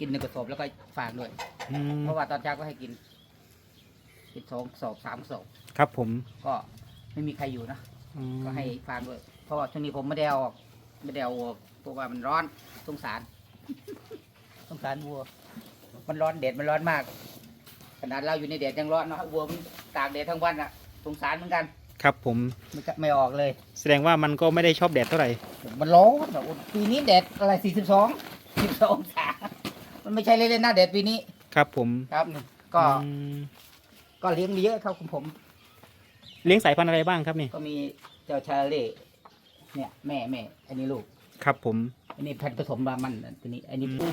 กินหนึ่งกระสอบแล้วก็ฝากด้วย อืมเพราะว่าตอนเช้าก็ให้กินกินสองกระสอบสามกระสอบครับผมก็ไม่มีใครอยู่นะอืมก็ให้ฝากด้วย เพราะว่าช่วงนี้ผมไม่ได้เอาออกไม่ได้เอาวัวเพราะว่ามันร้อนสงสาร สงสารวัว มันร้อนแดดมันร้อนมาก ขนาดเราอยู่ในแดดยังร้อนเนาะวัวมันตากแดดทั้งวันอะสงสารเหมือนกันครับผมไม่กล้าไม่ออกเลย แสดงว่ามันก็ไม่ได้ชอบแดดเท่าไหร่มันร้อนแบบปีนี้แดดอะไรสี่สิบสองสิบสององศา มันไม่ใช่เล่นๆนะแดดปีนี้ ครับผมครับนี่ก็อืมก็เลี้ยงเยอะครับของผม เลี้ยงสายพันธุ์อะไรบ้างครับนี่ก็มีเจ้าชาเล่เนี่ย แม่แม่อันนี้ลูก ครับผม อันนี้พันธุ์ผสมบามันอันนี้ อันนี้อืมปู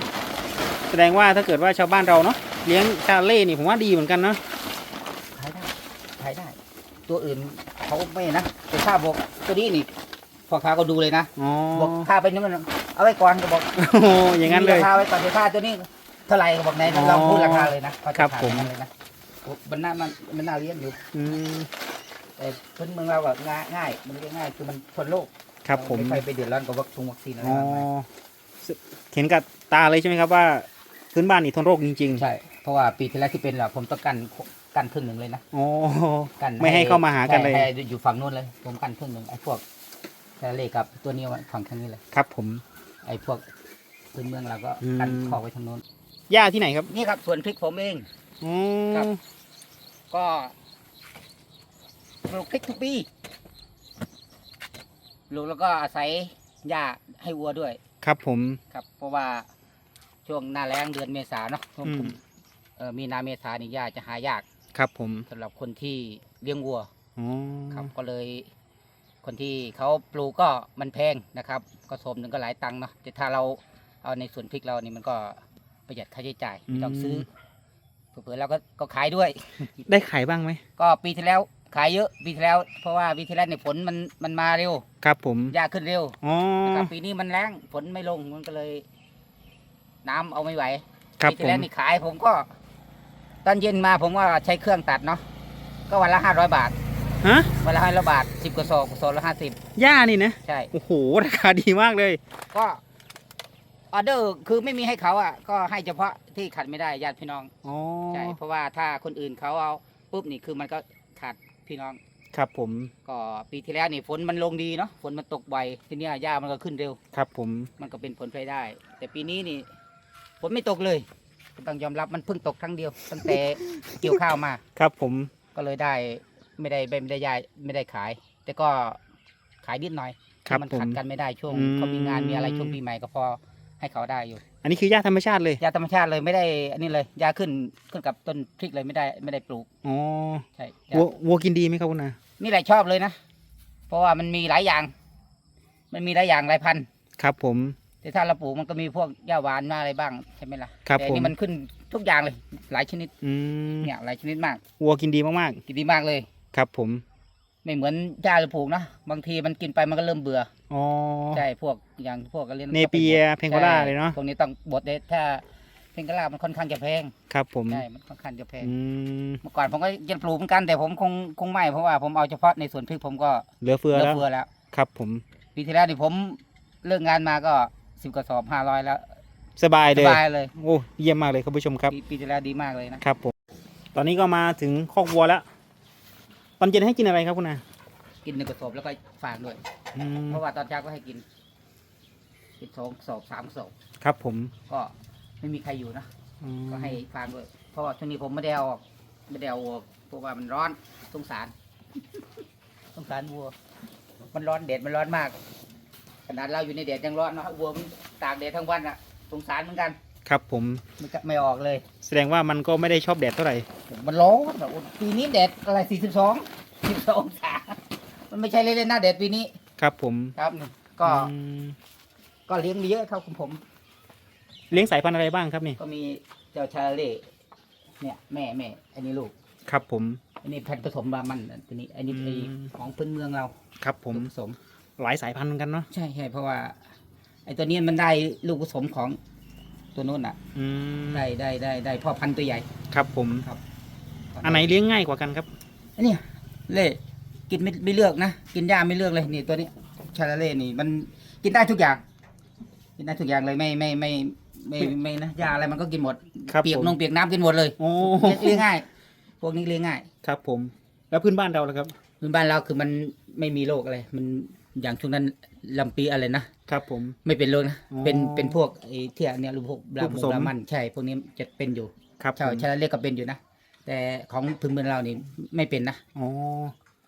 แสดงว่าถ้าเกิดว่าชาวบ้านเราเนาะเลี้ยงชาเล่นี่ผมว่าดีเหมือนกันเนาะขายได้ขายได้ ตัวอื่นเขาไม่นะแต่ข้าบอกตัวนี้นี่พ่อค้าก็ดูเลยนะ อ๋อบอกค่าไปนี่มัน เอาไว้ก่อนก็บอกโอ้โหอย่างนั้นเลย มีราคาไว้ก่อนแต่ค่าตัวนี้เท่าไหร่ก็บอกไหนอ๋อเราพูดราคาเลยนะเขาจะครับขายผม อย่างนั้นเลยนะโอ้มันน่ามันมันน่าเลี้ยงอยู่ อืม แต่พื้นเมืองเราก็ง่ายง่ายมันเลี้ยงง่ายคือมันทนโรคครับผมไม่ค่อยไปเดือดร้อนกับวัคซีนวัคซีนอะไรอ๋อมากมายเห็นกับตาเลยใช่ไหมครับว่า พื้นบ้านนี่ทนโรคจริงใช่เพราะว่าปีที่แล้วที่เป็นเราผมต้องกันกันครึ่งหนึ่งเลยนะๆอ๋อ กันไม่ให้เข้ามาหากันเลยให้ให้อยู่ฝั่งนู้นเลย ผมกันครึ่งหนึ่งไอ้พวกทะเลกับตัวนี้ไว้ฝั่งทางนี้เลย ครับผม ไอ้พวกพื้นเมืองเราก็อืมกันขอกไว้ทางนู้นหญ้าที่ไหนครับนี่ครับสวนพริกผมเองอ๋ครัอบก็ปลูกพริกทุกปีปลูกแล้วก็อาศัยหญ้าให้วัวด้วย ครับผม ครับ เพราะว่าช่วงหน้าแล้งเดือนเมษาเนาะช่วงอืม เอ่อมีนาเมษานี่หญ้าจะหายากครับผมสำหรับคนที่เลี้ยงวัว อ๋อครับก็เลย คนที่เขาปลูกก็มันแพงนะครับ ก็สมหนึ่งก็หลายตังค์เนาะแต่ถ้าเราเอาในสวนพริกเรานี่มันก็ประหยัดค่าใช้จ่ายไม่ต้องซื้อเผื่อๆเราก็ก็ขายด้วย ได้ขายบ้างไหมก็ปีที่แล้วขายเยอะปีที่แล้ว เพราะว่าปีที่แล้วเนี่ยฝนมันมันมาเร็วครับผมหญ้าขึ้นเร็วอ๋อนะครับปีนี้มันแรงฝนไม่ลงมันก็เลย น้ำเอาไม่ไหวครับปีผที่มแล้วนี่ขายผมก็ ตอนเย็นมาผมว่าใช้เครื่องตัดเนาะก็วันละห้าร้อยบาท ฮะวันละห้าร้อยบาทสิบกระสอบกระสอบละห้าสิบหญ้านี่นะใช่ โอ้โหราคาดีมากเลย ก็ออเดอร์คือไม่มีให้เขาอะ ก็ให้เฉพาะที่ขัดไม่ได้ญาติพี่น้องอ๋อใช่เพราะว่าถ้าคนอื่นเขาเอาปุ๊บนี่คือมันก็ขาดพี่น้อง ครับผมก็ปีที่แล้วนี่ฝนมันลงดีเนาะฝนมันตกบ่อยทีเนี้ยหญ้ามันก็ขึ้นเร็ว ครับผมมันก็เป็นผลพลอยได้ แต่ปีนี้นี่ฝนไม่ตกเลยต้องยอมรับมันเพิ่งตกครั้งเดียว ตั้งแต่เกี่ยวข้าวมา ครับผมก็เลยได้ ไม่ได้ไม่ได้ย้ายไม่ได้ขาย แต่ก็ขายนิดหน่อยครับมันผมขัดกันไม่ได้ช่วงอืม เขามีงานมีอะไรช่วงปีใหม่ก็พอให้เขาได้อยู่อันนี้คือหญ้าธรรมชาติเลยยาธรรมชาติเลยไม่ได้อันนี้เลยยาขึ้นขึ้นกับต้นพริกเลยไม่ได้ไม่ได้ปลูกอ๋อใช่วัววัวกินดีไหมครับคุณนานี่แหละชอบเลยนะ เพราะว่ามันมีหลายอย่าง มันมีหลายอย่างหลายพันธุ์ครับผม แต่ถ้าเราปลูกมันก็มีพวกหญ้าหวานมาอะไรบ้างใช่ไหมล่ะครับแต่อันผม นี่มันขึ้นทุกอย่างเลย หลายชนิดอืมเนี่ยหลายชนิดมาก วัวกินดีมากกินดีมากเลยๆ ครับผม ไม่เหมือนหญ้าเราปลูกนะบางทีมันกินไปมันก็เริ่มเบื่ออ๋อใช่พวกอย่างพวกก็เรียนเนเปียเพงโกล่าเลยเนาะพวกนี้ต้องบดเลยถ้าเพงโกล่ามันค่อนข้างจะแพงครับผมใช่มันค่อนข้างจะแพงอืมเมื่อก่อนผมก็จะปลูกเหมือนกันแต่ผมคงคงไม่เพราะว่าผมเอาเฉพาะในสวนพริกผมก็เหลือเฟือเหลือแล้วเฟือแล้วครับผมปีที่แล้วนี่ผมเลิกงานมาก็สิบกระสอบห้าร้อยแล้วสบายสเลยบายเลยโอ้เยี่ยมมากเลยครับผู้ชมครับปีปีที่แล้วดีมากเลยนะ ครับผม ตอนนี้ก็มาถึงคอกวัวแล้ว ตอนเย็นให้กินอะไรครับคุณนากินหนึ่งกระสอบแล้วก็ฝากด้วย อืมเพราะว่าตอนเช้าก็ให้กินกินสองกระสอบสามกระสอบครับผมก็ไม่มีใครอยู่นะอืมก็ให้ฝากด้วย เพราะว่าช่วงนี้ผมไม่ได้เอาออกไม่ได้เอาวัวเพราะว่ามันร้อนสงสาร สงสารวัว มันร้อนแดดมันร้อนมาก ขนาดเราอยู่ในแดดยังร้อนเนาะวัวมันตากแดดทั้งวันอะ สงสารเหมือนกัน ครับผมไม่กล้าไม่ออกเลย แสดงว่ามันก็ไม่ได้ชอบแดดเท่าไหร่มันร้อนแบบปีนี้แดดอะไรสี่สิบสองสิบสององศามันไม่ใช่เล่นๆนะแดดปีนี้ ครับผมครับนี่ก็อืมก็เลี้ยงเยอะครับของผม เลี้ยงสายพันธุ์อะไรบ้างครับนี่ก็มีเจ้าชาเล่เนี่ยแม่แม่อันนี้ลูก ครับผม อันนี้พันธุ์ผสมบามันอันนี้อันนี้อืม ไอ้ของพื้นเมืองเราครับผมผสม หลายสายพันธุ์เหมือนกันเนาะใช่ใช่เพราะว่า ไอ้ตัวนี้มันได้ลูกผสมของ ตัวนู้นอะ อืมได้ได้ได้ได้พ่อพันธุ์ตัวใหญ่ครับผมครับอันไหนเลี้ยงง่ายกว่ากันครับ อันนี้เล่กินไม่ไม่เลือกนะกินหญ้าไม่เลือกเลยนี่ตัวนี้ชาลาเล่นี่มันกินได้ทุกอย่าง กินได้ทุกอย่างเลยไม่ไม่ไม่ไม่ไม่นะยาอะไรมันก็กินหมดครับเปียกผม นงเปียกน้ำกินหมดเลยโอ้เลี้ยงง่ายพวกนี้เลี้ยงง่าย ครับผม แล้วพื้นบ้านเราล่ะครับ พื้นบ้านเราคือมันไม่มีโรคอะไร มัน อย่างช่วงนั้นลำปีอะไรนะ ครับผม ไม่เป็นโรคนะ อ๋อเป็นเป็นพวกไอ้ที่อันเนี้ยรูปพวกบลูรากผมสมบรามันใช่ พวกนี้จะเป็นอยู่ครับผใช่มชาเรียกก็เป็นอยู่นะ แต่ของพื้นเมืองเรานี่ไม่เป็นนะอ๋อ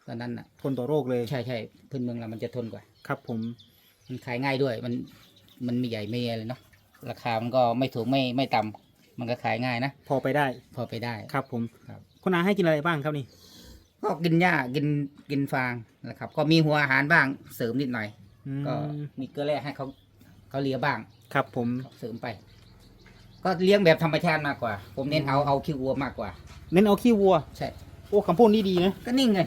ตอนนั้นนะทนต่อโรคเลยใช่ใช่พื้นเมืองเรามันจะทนกว่า ครับผม มันขายง่ายด้วย มันมันไม่ใหญ่ไม่อะไรเนาะราคามันก็ไม่ถูกไม่ไม่ต่ำมันก็ขายง่ายนะพอไปได้พอไปได้ ครับผมครับ คุณอาให้กินอะไรบ้างครับนี่ ก็กินหญ้ากินกินฟางนะครับ ก็มีหัวอาหารบ้างเสริมนิดหน่อย อืมก็มีเกลือแร่ให้เขาเขาเลียบ้าง ครับผม เสริมไป ก็เลี้ยงแบบธรรมชาติมากกว่า ผมเน้นเอาเอาขี้วัวมากกว่า เน้นเอาขี้วัว ใช่ โอ้คำพูดนี่ดีนะ ก็นิ่งไง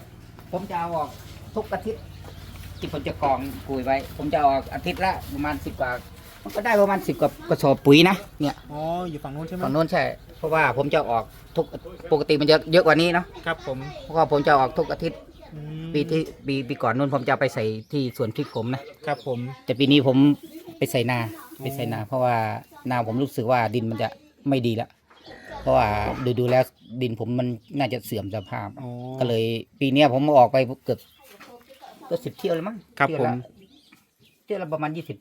ผมจะเอาออกทุกอาทิตย์ที่ผมจะกองปุ๋ยไว้ ผมจะเอาออกอาทิตย์ละประมาณสิบกว่า มันก็ได้ประมาณสิบกว่ากระสอบปุ๋ยนะเนี่ยอ๋ออยู่ฝั่งโน้นใช่ไหมฝั่งโน้นใช่ เพราะว่าผมจะเอาออกทุกปกติมันจะเยอะกว่านี้เนาะครับผมเพราะว่าผมจะเอาออกทุกอาทิตย์อืมปีที่ปีปีก่อนนู้นผมจะเอาไปใส่ที่สวนพริกผมนะ ครับผม แต่ปีนี้ผมไปใส่นาไปใส่นา เพราะว่านาผมรู้สึกว่าดินมันจะไม่ดีแล้ว เพราะว่าดูดูแล้วดินผมมันน่าจะเสื่อมสภาพ อ๋อก็เลยปีเนี้ยผมออกไปเกือบก็สิบเที่ยวเลยมั้งครับเที่ยวผมละเที่ยวละประมาณยี่สิบ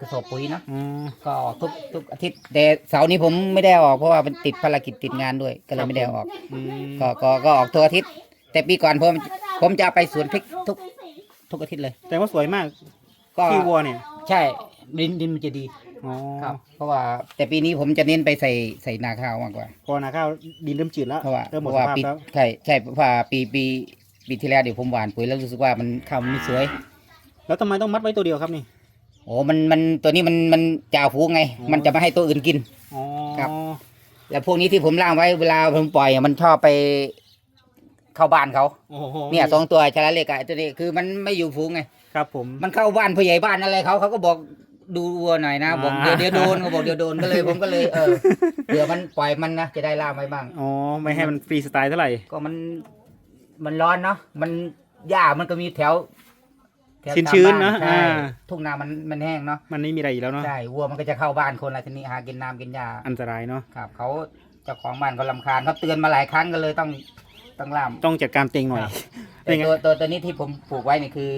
กระสอบปุ๋ยเนาะอ๋อก็ออกทุกทุกอาทิตย์แต่เสาร์นี้ผมไม่ได้เอาออกเพราะว่ามันติดภารกิจติดงานด้วยก็เลยไม่ได้เอาออก อืมก็ก็ก็ออกทุกอาทิตย์ แต่ปีก่อนผมผมจะเอาไปสวนพริกทุกทุกอาทิตย์เลย แต่ว่าสวยมากก็ขี้วัวเนี่ยใช่ดินดินมันจะดีอ๋อครับเพราะว่าแต่ปีนี้ผมจะเน้นไปใส่ใส่นาข้าวมากกว่า พอนาข้าวดินเริ่มจืดแล้วเพราะว่าเริ่มหมเพดราะสว่าภาพปีแล้วใช่ใช่เพราะว่าปีปีปีที่แล้วเดี๋ยวผมหวานปุ๋ยแล้วรู้สึกว่ามันข้าวมันไม่สวย แล้วทำไมต้องมัดไว้ตัวเดียวครับนี่ โอ้มันมันตัวนี้มันมันจ่าฝูงไงอ๋อมันจะไม่ให้ตัวอื่นกิน อ๋อครับ แล้วพวกนี้ที่ผมล่างไว้เวลาผมปล่อยอะมันชอบไปเข้าบ้านเขาโอ้โหเนี่ยสองตัวชาลาเล็กอะตัวนี้คือมันไม่อยู่ฝูงไง ครับผม มันเข้าบ้านผู้ใหญ่บ้านอะไรเขาเขาก็บอกดูวัวหน่อยนะบอกอ่าเดี๋ยวเดี๋ยวโดนเขาบอกเดี๋ยวโดนก็เลยผมก็เลยเออเผื่อมันปล่อยมันนะจะได้ล่ามไว้บ้าง อ๋อ ไม่ให้มันฟรีสไตล์เท่าไหร่ ก็มันมันร้อนเนาะมันหญ้ามันก็มีแถว แถวตามชื้นๆบ้าเนอะใช่อ่า ทุ่งนามันมันแห้งเนาะมันไม่มีอะไรอยู่แล้วเนาะใช่วัวมันก็จะเข้าบ้านคนละทีนี้หากินน้ำกินหญ้าอันตรายเนาะครับเขาเจ้าของบ้านเขาลำคาญเขาเตือนมาหลายครั้งก็เลยต้องต้องล่าม ต้องจัดการเต็งหน่อย ครับเป็แต่นไง ตัวตัวตัวนี้ที่ผมปลูกไว้นี่คือ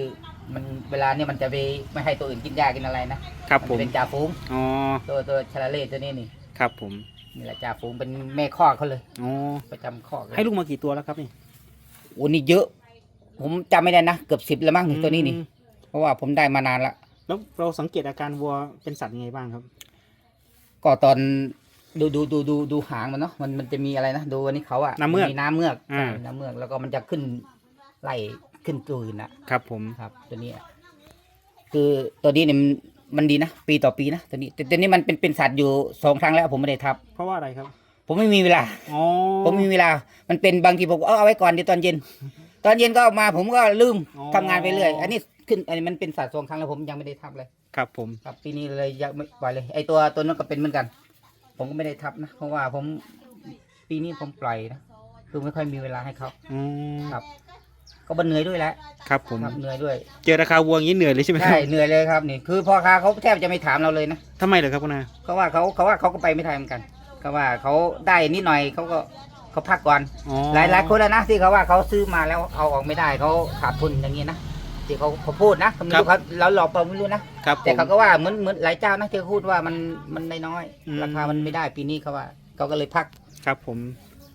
มันเวลาเนี่ยมันจะไปไม่ให้ตัวอื่นกินหญ้ากินอะไรนะครับผมนจะเป็นจ่าฝูงอ๋อตัวตัวชาลาเล่ตัวนี้นี่ครับผมนี่แหละจ่าฝูงเป็นแม่ข้อกเขาเลยอ๋อประจำข้อกเลยให้ลูกมากี่ตัวแล้วครับนี่โอ้นี่เยอะ ผมจำไม่ได้นะเกือบสิบแล้วมั้งตัวนี้นี่อืม เพราะว่าผมได้มานานละแล้วเราสังเกตอาการวัวเป็นสัตว์ยังไงบ้างครับ ก็ตอนดูดูดูดูดูหางมันเนาะมันมันจะมีอะไรนะดูอันนี้เขาอะน้ำเมือกมีน้ำเมือกอ่าใช่น้ำเมือกแล้วก็มันจะขึ้นไล่ขึ้นตัวอื่นอะ ครับผม ครับตัวนี้อะคือตัวนี้เนี่ยมันมันดีนะปีต่อปีนะตัวนี้แต่ตัวนี้มันเป็นเป็นสัตว์อยู่สองครั้งแล้ว ผมไม่ได้ทับ เพราะว่าอะไรครับผมไม่มีเวลา อ๋อผมไม่มีเวลา มันเป็นบางทีผมเอาเอาไว้ก่อนเดี๋ยวตอนเย็น ตอนเย็นก็เอามาผมก็ลืมทำงานไปเรื่อย อันนี้ ขึ้นอันนี้มันเป็นสัตว์สองครั้งแล้วผมยังไม่ได้ทับเลย ครับผม ครับปีนี้เลยยังไม่ปล่อยเลย ไอตัวตัวนั้นก็เป็นเหมือนกัน ผมก็ไม่ได้ทับนะเพราะว่าผมปีนี้ผมปล่อยนะคือไม่ค่อยมีเวลาให้เขาอ๋อครับ ก็บันเหนื่อยด้วยแหละครับผม ครับเหนื่อยด้วยเจอราคาวัวอย่างนี้เหนื่อยเลยใช่ไหมคใช่รับเหนื่อยเลยครับนี่คือพ่อค้าเขาแทบจะไม่ถามเราเลยนะทำไมเหรอครับคุณอาเขาว่าเขาเขาว่าเขาก็ไปไม่ทันเหมือนกันเขาว่าเขาได้นิดหน่อยเขาก็เขาพักก่อน อ๋อหลายหลายคนแล้วนะที่เขาว่าเขาซื้อมาแล้วเอาออกไม่ได้เขาขาดทุนอย่างนี้นะ ที่เขาเขาพูดนะผมไม่รู้เขาเราหลอกเปล่าไม่รู้นะครับผแต่มเขาก็ว่าเหมือนเหมือนหลายเจ้านะที่เขาพูดว่ามันมันได้น้อยอืม ราคามันไม่ได้ปีนี้เขาว่าเขาก็เลยพัก ครับผม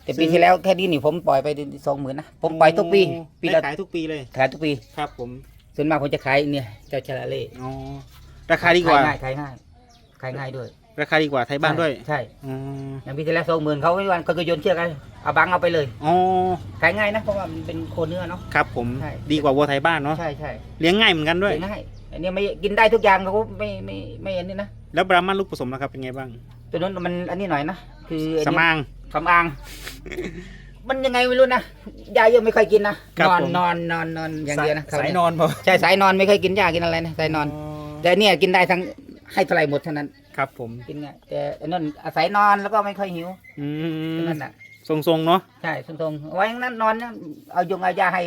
แต่ซื้ปีอที่แล้วแค่นี้นี่ผมปล่อยไปสองหมื่นนะผมปล่อยทุกปี ปีได้ละขายทุกปีเลย ขายทุกปี ครับผม ส่วนมากผมจะขายเนี่ยเจ้าชาลาเล่อ๋อ ราคาดีกว่า ขายง่ายขายง่ายขายง่ายด้วย ราคาดีกว่าไทยบ้านด้วยใช่อ๋ออย่างปีที่แล้วสองหมื่นเขาไม่วันเขาก็โยนเชือกกันเอาบังเอาไปเลยอ๋อขายง่ายนะเพราะว่ามันเป็นโคเนื้อเนาะครับผมใช่ดีกว่าวัวไทยบ้านเนาะใช่ใช่เลี้ยงง่ายเหมือนกันด้วยขายง่ายอันนี้ไม่กินได้ทุกอย่างเขาไม่ไม่ไม่อันนี้นะแล้วบรามันลูกผสมนะครับเป็นไงบ้างตัวนั้นมันอันนี้หน่อยนะคืออันสนี้มาง สำอาง มันยังไงไม่รู้นะยาเยอะไม่ค่อยกินนะครับนอนผม นอนนอนนอนอย่างเดียวนะสายนอนพอใช่สายนอนไม่ค่อยกินยากินอะไรนะสายนอน แต่เนี่ยกินได้ทั้ง ให้เท่าไหร่หมดเท่านั้นครับผมกินง่ายแต่อันนั้นอาศัยนอนแล้วก็ไม่ค่อยหิวอือันมนั่นน่ะทรงๆเนาะใช่ทรงๆไว้อย่างนั้นนอนนะเอายงเอายาให้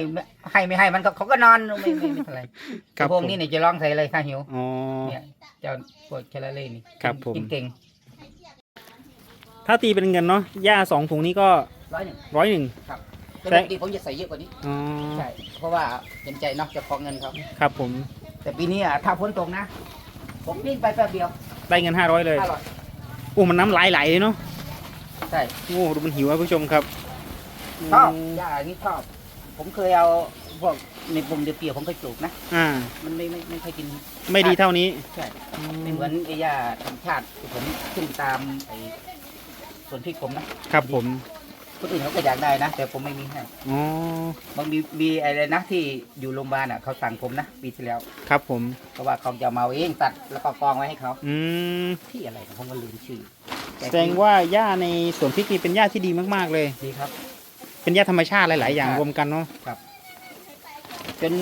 ให้ไม่ให้มันก็เขาก็นอนไม่ไม่ไม่เท่าไหร่ครับพวกผมนี้เนี่ยจะร้องใส่เลยถ้าหิวอ๋อ เนี่ยเจ้าพวกแคลาเล่นี่ครับผม กินเก่งถ้าตีเป็นเงินเนาะหญ้าสองถุงนี้ก็ร้อยหนึ่งร้อยหนึ่งครับแต่ใช่ปกติผมจะใส่เยอะกว่านี้อ๋อ ใช่เพราะว่าเห็นใจเนาะเจะของเงินเขาครับผม แต่ปีนี้อะถ้าฝนตกนะ ผมวิ่งไปแป๊บเดียวได้เงินห้าร้อยเลยห้าร้อยโอ้ มันน้ำไหลไหลเลยเนาะ ใช่โอ้ดูมันหิวครับผู้ชมครับชอบมหญ้าอย่างนี้ชอบ ผมเคยเอาพวกในปุ่มเดียวเปียกผมเคยปลูกนะ อ่า มันไม่ไม่ไม่เคยกินไม่ดีเท่านี้ใช่ ไม่เหมือนไอ้หญ้าธรรมชาติที่ผมขึ้นตามไอ้สวนพริกผมนะครับผม คนอื่นเขาก็อยากได้นะ แต่ผมไม่มีให้อ๋อบางมีมีอะไรนะที่อยู่โรงพยาบาลอะเขาสั่งผมนะปีที่แล้วครับผม เพราะว่าเขาจะมาเอาเองตัดแล้วก็กองไว้ให้เขาอืมที่อะไรนะผมก็ลืมชื่อแสดงว่าหญ้าในสวนพริกนี่เป็นหญ้าที่ดีมากๆเลย ดีครับ เป็นหญ้าธรรมชาติหลายๆ อย่างใช่รวมกันเนาะจน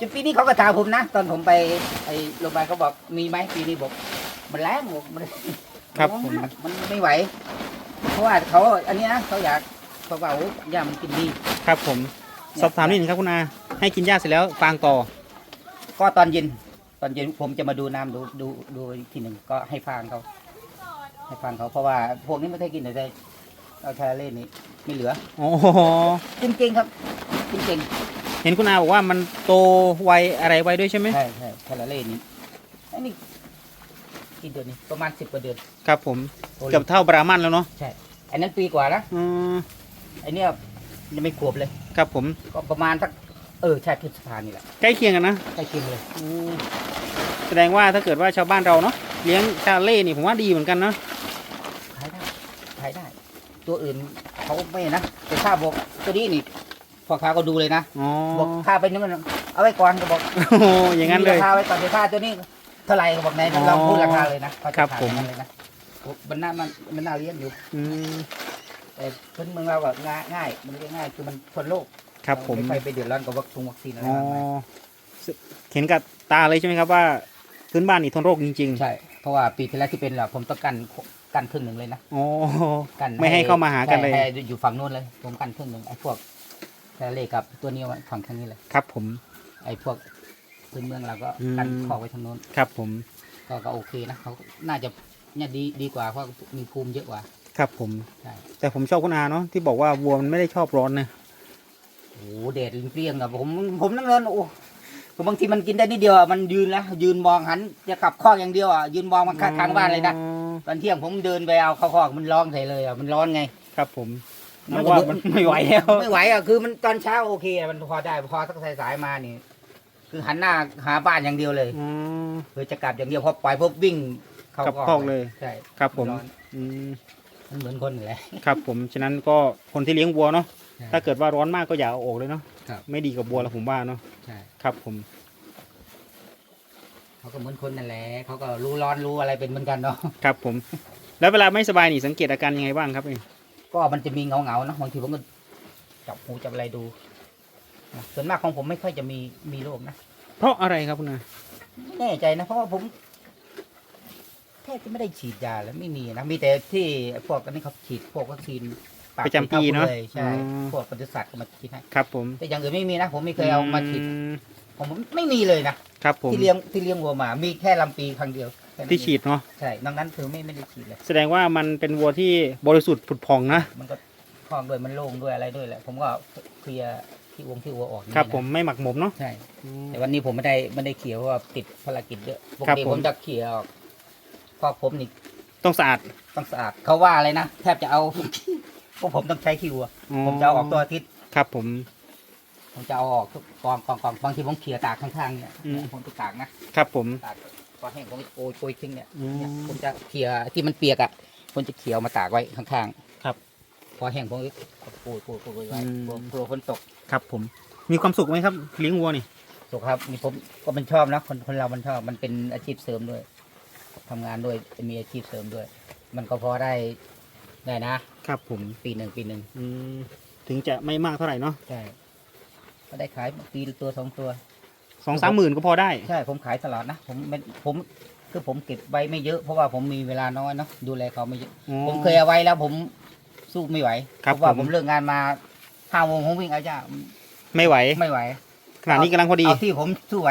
จนปีนี้เขาก็ถามผมนะ ตอนผมไปไอ้โรงพยาบาลเขาบอกมีไหมปีนี้บอก มันแรงบอกมันครับผมมันไม่ไหว เพราะว่าเขาอันนี้นะเขาอยากเขาบอกว่าโอ้ยามันกินดี ครับผม สอบถามนิดนึงครับคุณอา ให้กินหญ้าเสร็จแล้วฟางต่อ ก็ตอนเย็น ตอนเย็นผมจะมาดูน้ำดูดูดูอีกทีหนึ่งก็ให้ฟางเขาให้ฟางเขาเพราะว่าพวกนี้ไม่เคยกินแต่เอาทาเล่นนี่ไม่เหลือโอ้โหจริงๆครับจริงเห็นคุณอาบอกว่ามันโตไวอะไรไวด้วยใช่ไหมๆใช่ใช่ทาเล่นนี่อันนี้ กี่เดือนนี่ประมาณสิบกว่าเดือน ครับผมโอ้ย เกือบเท่าบรามันแล้วเนาะใช่อันนั้นปีกว่านะอืมไอเนี้ยยังไม่ขวบเลย ครับผมก็ประมาณสักเออใช่พฤษภานี่แหละใกล้เคียงกันนะใกล้เคียงเลย อืมแสดงว่าถ้าเกิดว่าชาวบ้านเราเนาะเลี้ยงชาเล่นี่ผมว่าดีเหมือนกันเนาะขายได้ขายได้ ตัวอื่นเขาไม่นะแต่ถ้าบอกตัวนี้นี่พ่อค้าก็ดูเลยนะ อ๋อบอกค่าไปนี่มันเอาไว้ก่อนก็บอกโอ้โหอย่างนั้นเลย มีราคาไว้ก่อนเดี๋ยวค่าตัวนี้ เท่าไหร่ก็บอกไหนอ๋อเราพูดราคาเลยนะเขาจะครับขายผมอย่างนั้นเลยนะโอ้มันน่ามันมันน่าเลี้ยงอยู่อืมแต่พื้นเมืองเราแบบง่ายง่ายมันเลี้ยงง่ายคือมันทนโรคครับผมไม่ค่อยไปเดือดร้อนกับวัคซีนวัคซีนอะไรอ๋อมากมายเห็นกับตาเลยใช่ไหมครับว่าพื้นบ้านนี่ทนโรคจริงใช่เพราะว่าปีที่แล้วที่เป็นเราผมต้องกันกันครึ่งหนึ่งเลยนะๆอ๋อกันไม่ให้เข้ามาหากันเลยใช่ให้อยู่ฝั่งนู้นเลย ผมกันครึ่งหนึ่งไอ้พวกทะเลกับตัวนี้ไว้ฝั่งทางนี้เลยครับ ผม ไอ้พวก พื้นเมืองเราก็อืมกันคอกไว้ทางนู้นครับผมก็ก็โอเคนะเขาน่าจะเนี่ยดีดีกว่าเพราะมีภูมิเยอะกว่า ครับผมใช่แต่ผมชอบคุณอาเนาะที่บอกว่าวัวมันไม่ได้ชอบร้อนนะโอ้โหแดดเปรี้ยงอะผมผมนั่งเล่นโอ้คือบางทีมันกินได้นิดเดียวอะมันยืนแล้วยืนมองหันจะกลับคอกอย่างเดียวอะยืนมองมันข้างทางบ้านเลยนะอ๋อตอนเที่ยงผมเดินไปเอาเข้าคอกมันร้องใส่เลยอะมันร้อนไงครับ ผมมัมันนก็ว่ามันไม่ไหวแล้วไม่ไหวอะคือมันตอนเช้าโอเคอะมันพอได้พอสักสายๆมานี่ คือหันหน้าหาบ้านอย่างเดียวเลยอ๋อคือจะกลับอย่างเดียวพอปล่อยปุ๊บวิ่งเข้ากลับคอกเลย ใช่ครับผม นร้อนอืม มันเหมือนคนนั่นแหละ ครับผม ฉะนั้นก็คนที่เลี้ยงวัวเนาะ ใช่ถ้าเกิดว่าร้อนมากก็อย่าเอาออกเลยเนาะ ครับ ไม่ดีกับวัวแล้วผมว่าเนาะ ใช่ครับผม เขาก็เหมือนคนนั่นแหละเขาก็รู้ร้อนรู้อะไรเป็นเหมือนกันเนาะครับผม แล้วเวลาไม่สบายนี่สังเกตอาการยังไงบ้างครับเองก็มันจะมีเงาเงาๆเนอะบางทีผมก็จับหูจับอะไรดูนะ ส่วนมากของผมไม่ค่อยจะมีมีโรคนะเพราะอะไรครับคุณอาไม่แน่ใจนะเพราะว่าผมแทบจะไม่ได้ฉีดยาแล้วไม่มีนะมีแต่ที่พวกอันนี้เขาฉีดพวกวัคซีนากประจำปีเนาะลยใช่อ๋อพวกปศุสัตว์ก็มาฉีดให้ครับ ผมแต่อย่างอื่นไม่มีนะผมไม่เคยเอามาฉีดอืมผมไม่มีเลยนะครับผมที่เลี้ยงที่เลี้ยงวัวมามีแค่ลำปีครั้งเดียวแค่นั้นที่ฉีดเนาะใช่นอกนั้นคือไม่ไม่ได้ฉีดเลยแสดงว่ามันเป็นวัวที่บริสุทธิ์ผุดผ่องนะมันก็คลองด้วยมันโล่งด้วยอะไรด้วยแหละผมก็เคลียร์ ที่วงที่วัวออกนี่ครับนะผมไม่หมักหมมเนาะ ใช่อืมแต่วันนี้ผมไม่ได้ไม่ได้เขี่ยเพราะว่าติดภารกิจเยอะปกครับติผมผมจะเขี่ยออกเพราะผมนี่ต้องสะอาดต้องสะอาดเขาว่าอะไรนะแทบจะเอาพวกผมต้องใช้คิวอะผมจะเอาออกตัวอาทิตย์ครับผม ผมจะเอาออกทุกกองกองกองบางทีผมเขี่ยตากข้างๆเนี่ยอืมผมไปตากนะครับผมตากพอแห้งผมก็โกยโกยทิ้งเนี่ยอืมเนี่ยผมจะเขี่ยที่มันเปียกอะผมจะเขี่ยเอามาตากไว้ข้างๆครับ พอแห้งผมก็โกยโกยโกยไว้อืมกลัวกลัวฝนตกครับผมมีความสุขไหมครับเลี้ยงวัวนี่สุขครับนี่ผมก็มันชอบนะคนคนเรามันชอบมันเป็นอาชีพเสริมด้วยทำงานด้วยมีอาชีพเสริมด้วย มันก็พอได้ได้นะครับผมปีหนึ่งปีหนึ่งอืมถึงจะไม่มากเท่าไหร่เนาะใช่ก็ได้ขายปีละตัวสองตัว สองสามหมื่นก็พอได้ ใช่ผมขายตลอดนะผมไม่ผมคือผมเก็บไว้ไม่เยอะเพราะว่าผมมีเวลาน้อยเนาะดูแลเขาไม่เยอะอ๋อผมเคยเอาไว้แล้วผม สู้ไม่ไหวครับเพราะว่าผม ผมเลิกงานมาห้าโมงผมวิ่งเอาจ้าไม่ไหวไม่ไหวขนาดนี้กำลังพอดีเอาที่ผมสู้ไหว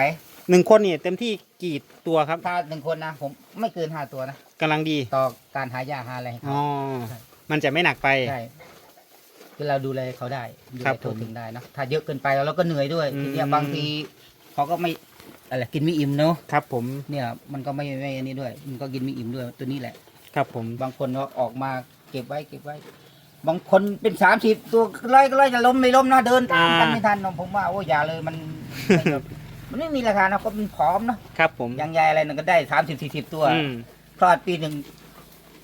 หนึ่งคนนี่เต็มที่กี่ตัวครับถ้าหนึ่งคนนะผมไม่เกินห้าตัวนะกำลังดีต่อการหายาหาอะไรให้เขา อ๋อใช่ มันจะไม่หนักไป ใช่คือเราดูแลเขาได้ดูครัแลบทั่วผมถึงได้เนอะถ้าเยอะเกินไปเราก็เหนื่อยด้วยอืม ทีเนี้ยบางทีเขาก็ไม่อะไรกินไม่อิ่มเนาะครับผมเนี่ยมันก็ไม่ไม่อันนี้ด้วย มันก็กินไม่อิ่มด้วยตัวนี้แหละ ครับผม บางคนก็ออกมาเก็บไว้เก็บไว้ บางคนเป็นสามสิบตัวไล่ก็ไล่จะล้มไม่ล้มนะเดินตามกันไม่ทันเนอะผมว่าโอ้อย่าเลยมันไม่แบบมันไม่มีราคานะก็มันผอมเนาะครับผมยางใยอะไรนั่นก็ได้สามสิบสี่สิบตัวอืม คลอดปีหนึ่ง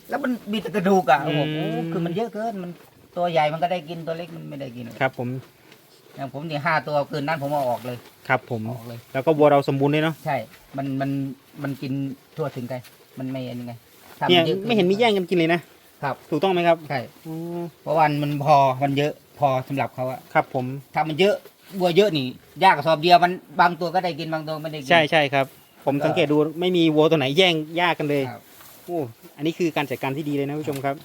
แล้วมันมีแต่กระดูกอะโอ้โหอืม คือมันเยอะเกินมันตัวใหญ่มันก็ได้กินตัวเล็กมันไม่ได้กินครับผมอย่างผมนี่ห้าตัวคืนนั้นผมเอาออกเลยครับผมเอาออกเลย แล้วก็วัวเราสมบูรณ์ด้วยเนาะใช่ มันมันมันกินทั่วถึงกันมันไม่อันนี้ไงถ้าเนี่ยยอะกิไม่เห็นมีแย่งกันกินเลยนะ ครับ ถูกต้องไหมครับใช่อ๋อเพราะวันมันพอมันเยอะพอสำหรับเขาอะครับผม ถ้ามันเยอะบัวเยอะนี่ยากกระสอบเดียวมันบางตัวก็ได้กินบางตัวไม่ได้กิน ใช่ใช่ครับ ผมก็สังเกตดูไม่มีวัวตัวไหนแย่งยากกันเลยครับ โอ้อันนี้คือการจัดการที่ดีเลยนะผู้ชมครับ